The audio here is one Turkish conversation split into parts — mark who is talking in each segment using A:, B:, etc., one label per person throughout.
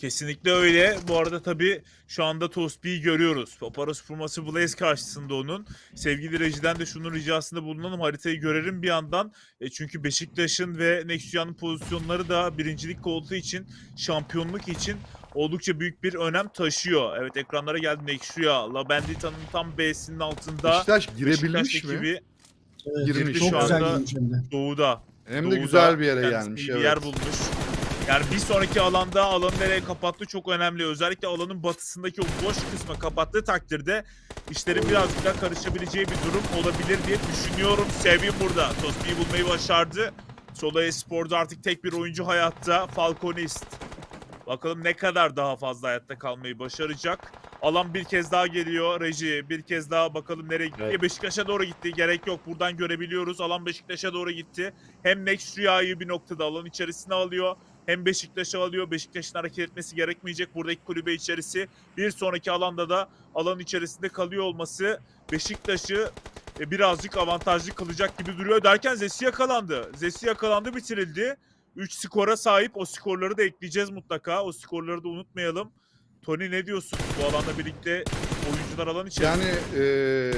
A: Kesinlikle öyle. Bu arada tabii şu anda Tospi'yi görüyoruz. Paparos forması Blaze karşısında onun. Sevgili rejiden de şunun ricasında bulunalım. Haritayı görelim bir yandan. E çünkü Beşiktaş'ın ve Nexua'nın pozisyonları da birincilik koltuğu için, şampiyonluk için oldukça büyük bir önem taşıyor. Evet ekranlara geldi Nexua. La Bandita'nın tam B'sinin altında.
B: Beşiktaş girebilmiş
A: Beşiktaş
B: mi?
A: ekibi
C: Evet,
B: Girmiş.
C: Çok
A: Şu
C: güzel
A: anda-
C: de.
A: doğuda.
B: Hem de
A: Doğuda
B: güzel bir yere gelmiş.
A: bir
B: Evet.
A: yer bulmuş. Yani bir sonraki alanda alanı nereye kapattı çok önemli. Özellikle alanın batısındaki o boş kısmı kapattığı takdirde işlerin birazcık daha karışabileceği bir durum olabilir diye düşünüyorum. Sevim burada. Tospi'yi bulmayı başardı. Sola Espor'da artık tek bir oyuncu hayatta. Falconist. Bakalım ne kadar daha fazla hayatta kalmayı başaracak. Alan bir kez daha geliyor. Reji bir kez daha bakalım nereye gitti.
D: Evet.
A: Beşiktaş'a doğru gitti. Gerek yok. Buradan görebiliyoruz. Alan Beşiktaş'a doğru gitti. Hem Next Rüya'yı bir noktada alan içerisine alıyor. Hem Beşiktaş'ı alıyor. Beşiktaş'ın hareket etmesi gerekmeyecek. Buradaki kulübe içerisi. Bir sonraki alanda da alan içerisinde kalıyor olması Beşiktaş'ı e, birazcık avantajlı kılacak gibi duruyor derken Zesi yakalandı. Zesi yakalandı bitirildi. 3 skora sahip. O skorları da ekleyeceğiz mutlaka. O skorları da unutmayalım. Tony ne diyorsun? Bu alanda birlikte oyuncular alan içerisinde.
B: Yani e,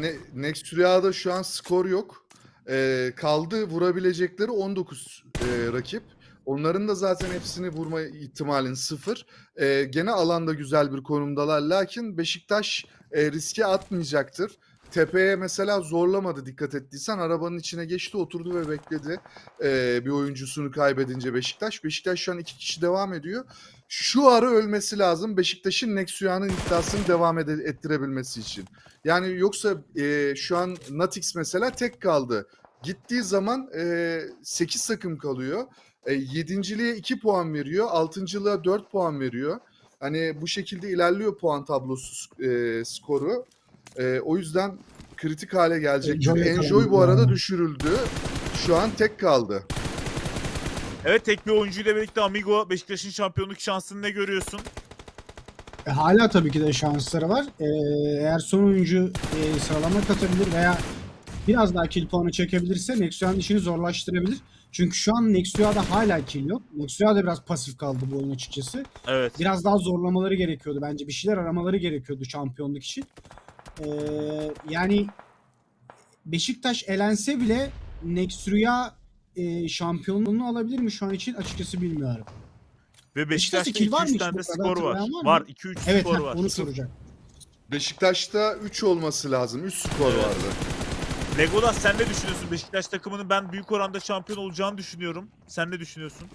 B: ne, Next Rüya'da şu an skor yok. E, kaldı vurabilecekleri 19 e, rakip. Onların da zaten hepsini vurma ihtimalin sıfır. E, gene alanda güzel bir konumdalar. Lakin Beşiktaş e, riske atmayacaktır. Tepeye mesela zorlamadı dikkat ettiysen. Arabanın içine geçti oturdu ve bekledi. E, bir oyuncusunu kaybedince Beşiktaş. Beşiktaş şu an iki kişi devam ediyor. Şu ara ölmesi lazım Beşiktaş'ın Nexua'nın iddiasını devam ede- ettirebilmesi için. Yani yoksa e, şu an Natix mesela tek kaldı. Gittiği zaman e, 8 takım kalıyor. E, yedinciliğe 2 puan veriyor. Altıncılığa 4 puan veriyor. Hani bu şekilde ilerliyor puan tablosu e, skoru. E, o yüzden kritik hale gelecek.
C: Enjoy
B: Enjoy bu arada düşürüldü. Şu an tek kaldı.
A: Evet tek bir oyuncuyla birlikte Amigo Beşiktaş'ın şampiyonluk şansını ne görüyorsun?
C: E, hala tabii ki de şansları var. E, eğer son oyuncu e, sıralama katabilir veya biraz daha kill puanı çekebilirse Nexua'nın işini zorlaştırabilir. Çünkü şu an Nexua'da hala kill yok. Nexua da biraz pasif kaldı bu oyun açıkçası.
A: Evet.
C: Biraz daha zorlamaları gerekiyordu. Bence bir şeyler aramaları gerekiyordu şampiyonluk için. E, yani Beşiktaş elense bile Nexu'a e, şampiyonluğunu alabilir mi şu an için açıkçası bilmiyorum.
A: Ve
C: Beşiktaş'ta
A: Beşiktaş'ta
C: kill var mı
A: 2-3
C: hiç
A: tane de
C: bu kadar
A: skor var.
C: var?
A: Var 2-3
C: Evet
A: skor
C: heh,
A: var.
C: onu soracağım.
B: Beşiktaş'ta 3 olması lazım. 3 skor
A: Evet.
B: vardı.
A: Legolas sen ne düşünüyorsun? Beşiktaş takımının ben büyük oranda şampiyon olacağını düşünüyorum. Sen ne düşünüyorsun?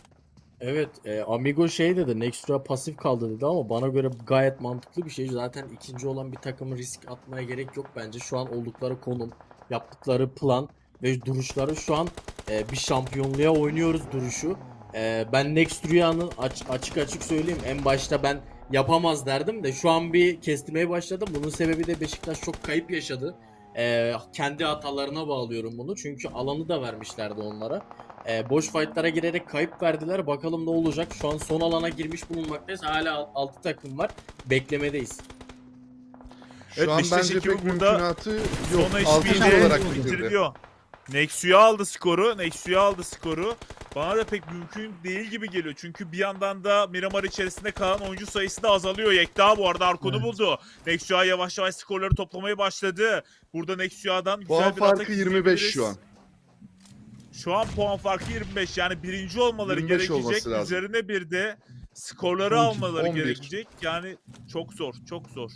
D: Evet, e, Amigo şey dedi, Nextra pasif kaldı dedi ama bana göre gayet mantıklı bir şey. Zaten ikinci olan bir takımın risk atmaya gerek yok bence. Şu an oldukları konum, yaptıkları plan ve duruşları şu an e, bir şampiyonluğa oynuyoruz duruşu. E, ben Next Rüya'nın aç- açık açık söyleyeyim. En başta ben yapamaz derdim de şu an bir kestirmeye başladım. Bunun sebebi de Beşiktaş çok kayıp yaşadı. E, kendi hatalarına bağlıyorum bunu. Çünkü alanı da vermişlerdi onlara. E, boş fightlara girerek kayıp verdiler. Bakalım ne olacak. Şu an son alana girmiş bulunmaktayız. Hala 6 takım var. Beklemedeyiz.
B: Şu
A: Evet,
B: an
A: Beşiktaş
B: bence pek
A: burada
B: mümkünatı yok. Altıncı
A: hiçbir
B: olarak
C: bitirdi.
B: bitirdi.
A: bitiriliyor. Nexu'ya aldı skoru. Nexu'ya aldı skoru. Bana da pek mümkün değil gibi geliyor. Çünkü bir yandan da Miramar içerisinde kalan oyuncu sayısı da azalıyor. Yekta bu arada Arkon'u
C: Evet.
A: buldu. Nexua yavaş yavaş skorları toplamaya başladı. Burada Nexua'dan güzel
B: Puan
A: bir atak
B: farkı 25
A: izleyebiliriz.
B: şu an.
A: Şu an puan farkı 25. Yani birinci olmaları
B: 25
A: gerekecek. Üzerine bir de skorları
C: 12,
A: almaları
B: 11.
A: gerekecek. Yani çok zor, çok zor.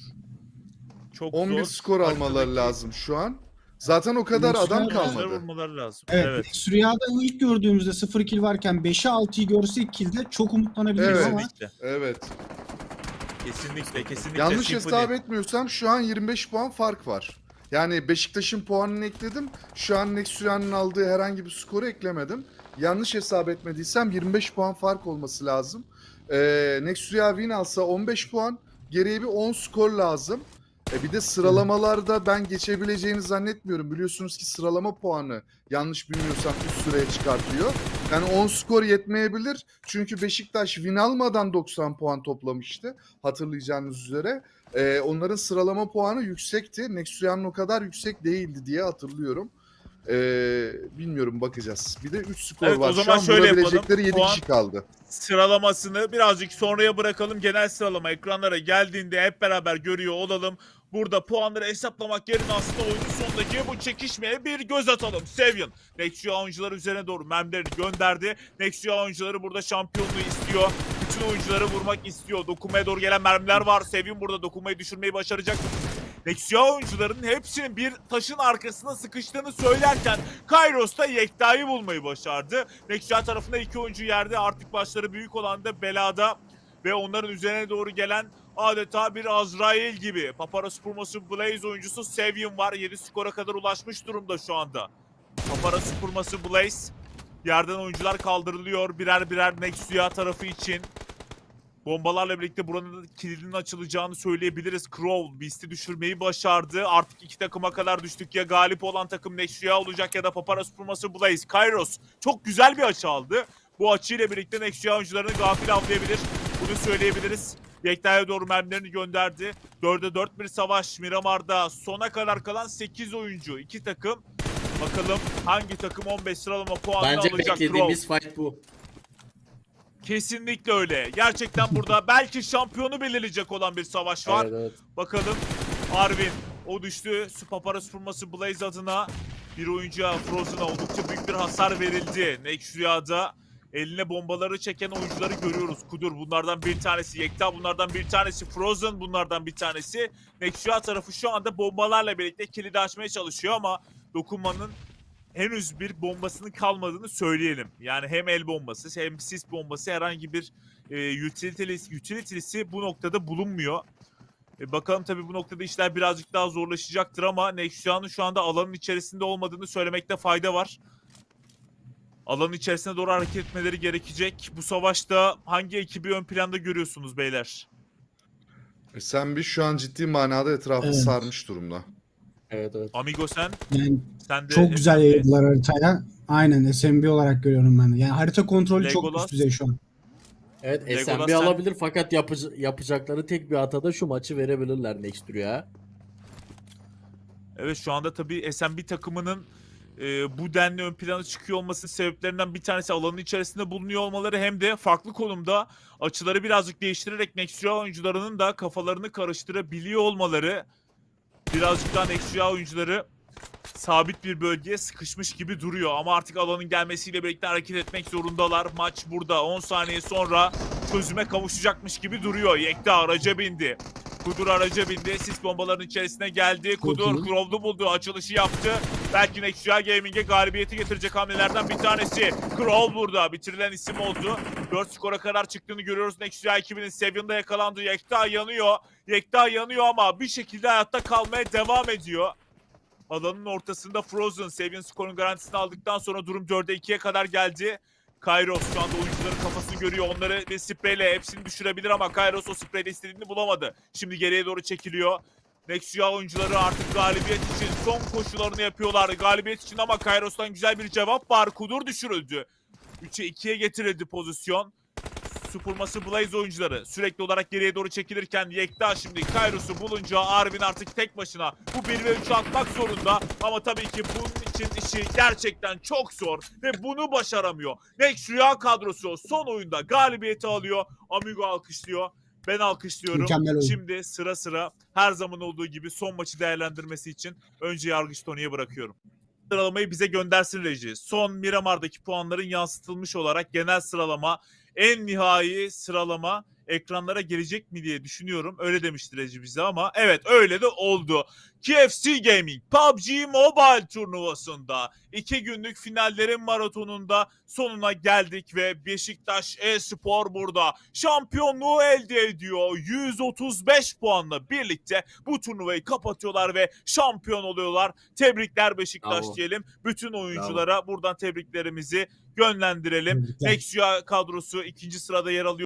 A: Çok
B: 11
A: zor.
B: skor almaları
A: Haritadaki
B: lazım şu an. Zaten o kadar
C: Nexus'lar
B: adam kalmadı.
A: vurmaları lazım.
C: Evet,
A: evet.
C: Next Rüya'da ilk gördüğümüzde 0 kill varken 5'e 6'yı görsek kill'de çok umutlanabiliriz
B: Evet.
C: ama
A: Kesinlikle.
B: Evet.
A: Kesinlikle, kesinlikle.
B: Yanlış
A: Symphony.
B: hesap etmiyorsam şu an 25 puan fark var. Yani Beşiktaş'ın puanını ekledim. Şu an Nexua'nın aldığı herhangi bir skoru eklemedim. Yanlış hesap etmediysem 25 puan fark olması lazım. Ee, Nexua win alsa 15 puan. Geriye bir 10 skor lazım. E bir de sıralamalarda ben geçebileceğini zannetmiyorum. Biliyorsunuz ki sıralama puanı yanlış bilmiyorsam üst sıraya çıkartıyor. Yani 10 skor yetmeyebilir. Çünkü Beşiktaş win almadan 90 puan toplamıştı. Hatırlayacağınız üzere. Ee, onların sıralama puanı yüksekti. Nexua'nın o kadar yüksek değildi diye hatırlıyorum. Ee, bilmiyorum bakacağız. Bir de 3 skor
A: Evet, o
B: var.
A: zaman
B: Şu an
A: şöyle yapalım.
B: vurabilecekleri 7
A: Puan-
B: kişi kaldı.
A: sıralamasını birazcık sonraya bırakalım. Genel sıralama ekranlara geldiğinde hep beraber görüyor olalım. Burada puanları hesaplamak yerine aslında oyunun sonundaki bu çekişmeye bir göz atalım. Sevian, Nexia oyuncuları üzerine doğru mermilerini gönderdi. Nexia oyuncuları burada şampiyonluğu istiyor. Bütün oyuncuları vurmak istiyor. Dokunmaya doğru gelen mermiler var. Sevian burada dokunmayı düşürmeyi başaracak? Nexia oyuncuların hepsinin bir taşın arkasına sıkıştığını söylerken Kairos da Yekta'yı bulmayı başardı. Nexia tarafında iki oyuncu yerde artık başları büyük olan da belada ve onların üzerine doğru gelen adeta bir Azrail gibi. Paparazzi Purması Blaze oyuncusu Sevian var. 7 skora kadar ulaşmış durumda şu anda. Paparazzi Purması Blaze. Yerden oyuncular kaldırılıyor birer birer Nexia tarafı için. Bombalarla birlikte buranın kilidinin açılacağını söyleyebiliriz. Crow Beast'i düşürmeyi başardı. Artık iki takıma kadar düştük. Ya galip olan takım Nexia olacak ya da Paparazzi Purması Blaze. Kairos çok güzel bir açı aldı. Bu açıyla birlikte Nexia oyuncularını gafil avlayabilir. Bunu söyleyebiliriz. Yekta'ya doğru mermilerini gönderdi. 4'e 4 bir savaş Miramar'da. Sona kadar kalan 8 oyuncu. iki takım. Bakalım hangi takım 15 sıralama puanını
D: Bence
A: alacak Crow.
D: beklediğimiz fight bu.
A: Kesinlikle öyle. Gerçekten burada belki şampiyonu belirleyecek olan bir savaş var.
D: Evet, evet.
A: Bakalım Arvin o düştü. Su Paparazzi Furması Blaze adına bir oyuncuya Frozen'a oldukça büyük bir hasar verildi. Next Rüya'da eline bombaları çeken oyuncuları görüyoruz. Kudur bunlardan bir tanesi. Yekta bunlardan bir tanesi. Frozen bunlardan bir tanesi. Next Rüya tarafı şu anda bombalarla birlikte kilidi açmaya çalışıyor ama dokunmanın henüz bir bombasının kalmadığını söyleyelim. Yani hem el bombası hem sis bombası herhangi bir e, utility'lisi, utility'lisi bu noktada bulunmuyor. E, bakalım tabii bu noktada işler birazcık daha zorlaşacaktır ama Nexua'nın şu anda alanın içerisinde olmadığını söylemekte fayda var. Alanın içerisine doğru hareket etmeleri gerekecek. Bu savaşta hangi ekibi ön planda görüyorsunuz beyler?
B: E, Sen bir şu an ciddi manada etrafı
C: Evet.
B: sarmış durumda.
D: Evet evet.
A: Amigo sen?
C: Yani
A: Sen de
C: çok güzel
A: SMB.
C: yayıldılar haritaya. Aynen SMB olarak görüyorum ben de. Yani harita kontrolü çok
A: Legolas.
C: üst düzey şu an.
D: Evet
A: Legolas
D: SMB
A: sen-
D: alabilir fakat yapıcı, yapacakları tek bir hatada şu maçı verebilirler Next Rüya.
A: Evet şu anda tabii SMB takımının e, bu denli ön plana çıkıyor olmasının sebeplerinden bir tanesi alanın içerisinde bulunuyor olmaları hem de farklı konumda açıları birazcık değiştirerek Nexia oyuncularının da kafalarını karıştırabiliyor olmaları birazcık daha Nexia oyuncuları sabit bir bölgeye sıkışmış gibi duruyor ama artık alanın gelmesiyle birlikte hareket etmek zorundalar. Maç burada 10 saniye sonra çözüme kavuşacakmış gibi duruyor. Yekta araca bindi. Kudur araca bindi. Sis bombaların içerisine geldi. Kudur. Crow'du buldu. Açılışı yaptı. Belki Nexia Gaming'e galibiyeti getirecek hamlelerden bir tanesi. Crow burada. Bitirilen isim oldu. 4 skora kadar çıktığını görüyoruz. Nexia ekibinin Seven'da yakalandı. Yekta yanıyor. Yekta yanıyor ama bir şekilde hayatta kalmaya devam ediyor. Alanın ortasında Frozen Sevian skorun garantisini aldıktan sonra durum 4'e 2'ye kadar geldi. Kairos şu anda oyuncuların kafasını görüyor. Onları bir spreyle hepsini düşürebilir ama Kairos o spreyle istediğini bulamadı. Şimdi geriye doğru çekiliyor. Nexia oyuncuları artık galibiyet için son koşularını yapıyorlar. Galibiyet için ama Kairos'tan güzel bir cevap var. Kudur düşürüldü. 3'e 2'ye getirildi pozisyon. Supurması Blaze oyuncuları sürekli olarak geriye doğru çekilirken Yekta şimdi Kairos'u bulunca Arvin artık tek başına bu 1 ve 3'ü atmak zorunda ama tabii ki bunun için işi gerçekten çok zor ve bunu başaramıyor. Next Rüya kadrosu son oyunda galibiyeti alıyor. Amigo alkışlıyor. Ben alkışlıyorum.
C: Mükemmel oyun.
A: Şimdi sıra sıra her zaman olduğu gibi son maçı değerlendirmesi için önce Yargıç Tony'ye bırakıyorum. Sıralamayı bize göndersin Reji. Son Miramar'daki puanların yansıtılmış olarak genel sıralama en nihai sıralama ekranlara gelecek mi diye düşünüyorum. Öyle demişti Reji bize ama evet öyle de oldu. KFC Gaming PUBG Mobile turnuvasında iki günlük finallerin maratonunda sonuna geldik ve Beşiktaş e-spor burada şampiyonluğu elde ediyor. 135 puanla birlikte bu turnuvayı kapatıyorlar ve şampiyon oluyorlar. Tebrikler Beşiktaş
D: Bravo.
A: diyelim. Bütün oyunculara buradan tebriklerimizi yönlendirelim. Nexia kadrosu ikinci sırada yer alıyor.